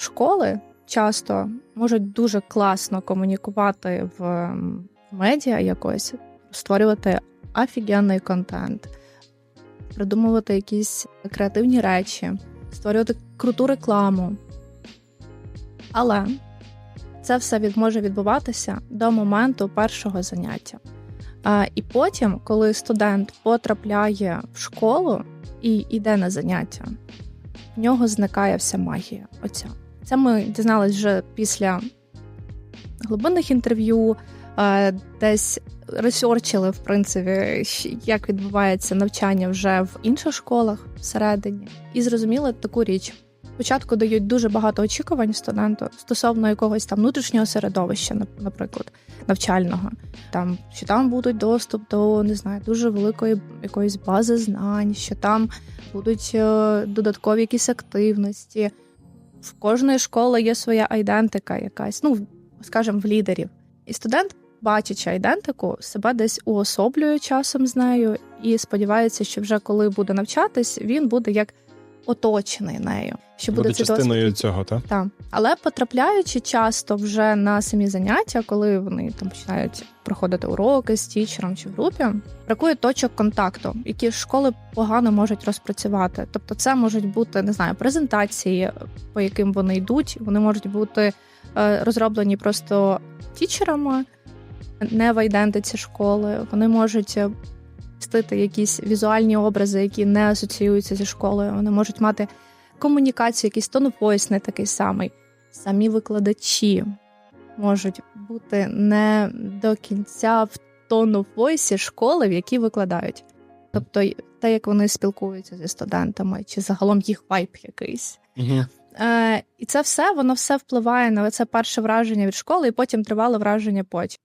Школи часто можуть дуже класно комунікувати в медіа якось, створювати офігенний контент, придумувати якісь креативні речі, створювати круту рекламу. Але це все може відбуватися до моменту першого заняття. А, і потім, коли студент потрапляє в школу і йде на заняття, в нього зникає вся магія. Оця. Це ми дізналися вже після глибинних інтерв'ю, е, десь ресерчили, в принципі, як відбувається навчання вже в інших школах всередині, і зрозуміли таку річ. Спочатку дають дуже багато очікувань студенту стосовно якогось там внутрішнього середовища, наприклад, навчального, там що там будуть доступ до не знаю, дуже великої якоїсь бази знань, що там будуть е, додаткові якісь активності. В кожної школи є своя айдентика якась, ну скажімо, в лідерів. І студент, бачачи айдентику, себе десь уособлює часом з нею і сподівається, що вже коли буде навчатись, він буде як оточений нею. Що буде, Буде цей досвід цього, так? так. Але потрапляючи часто вже на самі заняття, коли вони там починають проходити уроки з тічером чи в групі, бракує точок контакту, які школи погано можуть розпрацювати. Тобто, це можуть бути не знаю, презентації, по яким вони йдуть. Вони можуть бути е, розроблені просто тічерами, не в айдентиці школи. Вони можуть е, містити якісь візуальні образи, які не асоціюються зі школою. Вони можуть мати комунікацію, якийсь тонопояс не такий самий. Самі викладачі можуть бути не до кінця в тонопойсі школи, в якій викладають. Тобто, те, як вони спілкуються зі студентами, чи загалом їх вайб якийсь. Е, і це все воно все впливає на це перше враження від школи, і потім тривале враження потім.